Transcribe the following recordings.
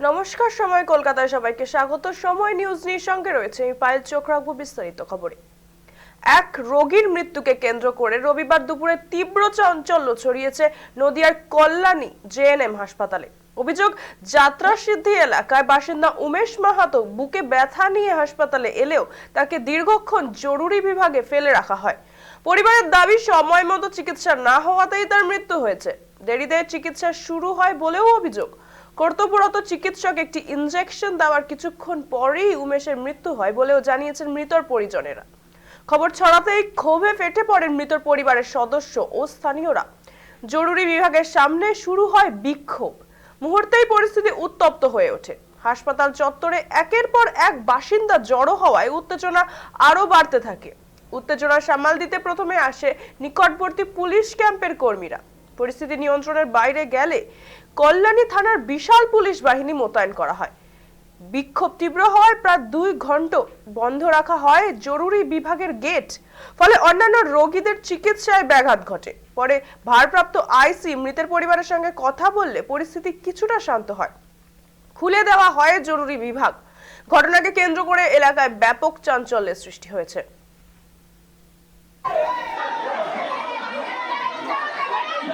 নমস্কার, সময় কলকাতায় সবাইকে স্বাগত। সময় নিউজ নিয়ে সঙ্গে রয়েছে আমি পায়েল চোখ রাখব বিস্তারিত খবরে। এক রোগীর মৃত্যুকে কেন্দ্র করে রবিবার দুপুরে তীব্র চাঞ্চল্য ছড়িয়েছে নদিয়ার কল্যাণী জেএনএম হাসপাতালে। অভিযোগ, যাত্রা সিদ্ধি এলাকায় বাসিন্দা উমেশ মাহাতো বুকে ব্যথা নিয়ে হাসপাতালে এলেও তাকে দীর্ঘক্ষণ জরুরি বিভাগে ফেলে রাখা হয়। পরিবারের দাবি, সময় মতো চিকিৎসা না হওয়াতেই তার মৃত্যু হয়েছে। দেরিতে চিকিৎসা শুরু হয় বলেও অভিযোগ কর্তব্যরত চিকিৎসক একটি ইনজেকশন দেওয়ার কিছুক্ষণ পরেই উমেশের মৃত্যু হয় বলেও জানিয়েছেন মৃতর পরিজনেরা। খবর ছড়াতেই ক্ষোভে ফেটে পড়েন মৃতর পরিবারের সদস্য ও স্থানীয়রা। জরুরি বিভাগের সামনে শুরু হয় বিক্ষোভ। মুহূর্তেই পরিস্থিতি উত্তপ্ত হয়ে ওঠে। হাসপাতাল চত্বরে একের পর এক বাসিন্দা জড়ো হওয়ায় উত্তেজনা আরও বাড়তে থাকে। উত্তেজনা সামাল দিতে প্রথমে আসে নিকটবর্তী পুলিশ ক্যাম্পের কর্মীরা। পরিস্থিতি নিয়ন্ত্রণের বাইরে গেলে কল্যাণী থানার বিশাল পুলিশ বাহিনী মোতায়েন করা হয়। বিক্ষোভ তীব্র হওয়ায় প্রায় দুই ঘণ্টা বন্ধ রাখা হয় জরুরি বিভাগের গেট। ফলে অন্যান্য রোগীদের চিকিৎসায় ব্যাঘাত ঘটে। পরে ভারপ্রাপ্ত আইসি মৃতের পরিবারের সঙ্গে কথা বললে পরিস্থিতি কিছুটা শান্ত হয়। খুলে দেওয়া হয় জরুরি বিভাগ। ঘটনাকে কেন্দ্র করে এলাকায় ব্যাপক চাঞ্চল্যের সৃষ্টি হয়েছে আমার বুক চলছে এখন আমি তো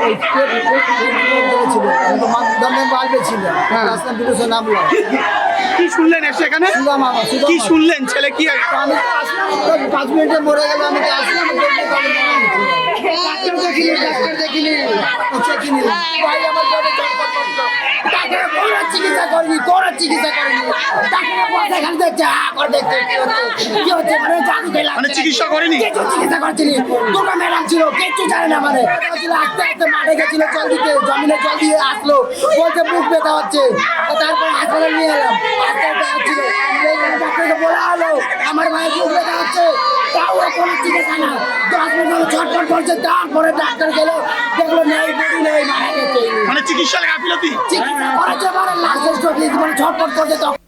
ছিল ছিল রাস্তা দুটো নামলাম কি শুনলেন এসে এখানে? কি শুনলেন? ছেলে কি আমি পাঁচ মিনিটে মরে গেল আমি আসলাম দেখতে পাবো না। ডাক্তার দেখিনি ডাক্তার দেখিনি দেখিনি ভাই আমার করার চিকিৎসা করিনি করার চিকিৎসা করিনি। ডাক্তার বসে এখানে দেখছে আ করে দেখছে কি হচ্ছে? মানে জাদু খেলা মানে চিকিৎসা করেনি? কিছু চিকিৎসা করছিলি। দুটো ম্যাডাম ছিল কিচ্ছু জানে না মানে। ছিল আস্তে আস্তে মাঠে গেছিল জল দিতে। জমিনে জল দিয়ে আসলো। বলছে বুক ব্যথা হচ্ছে। তারপর হাসপাতালে নিয়ে এলাম। আস্তে আস্তে আমার ভাইয়ের বুক ব্যথা হচ্ছে তাও এখন কোনো চিকিৎসা না। দশ মিনিট হলো ছটফট করছে তারপরে ডাক্তার গেল। দেখল নেই বডি নেই মারা গেছে। মানে চিকিৎসা গাফিলতি? চিকিৎসা করেছে মানে লাস্টের মানে ছটফট করছে তখন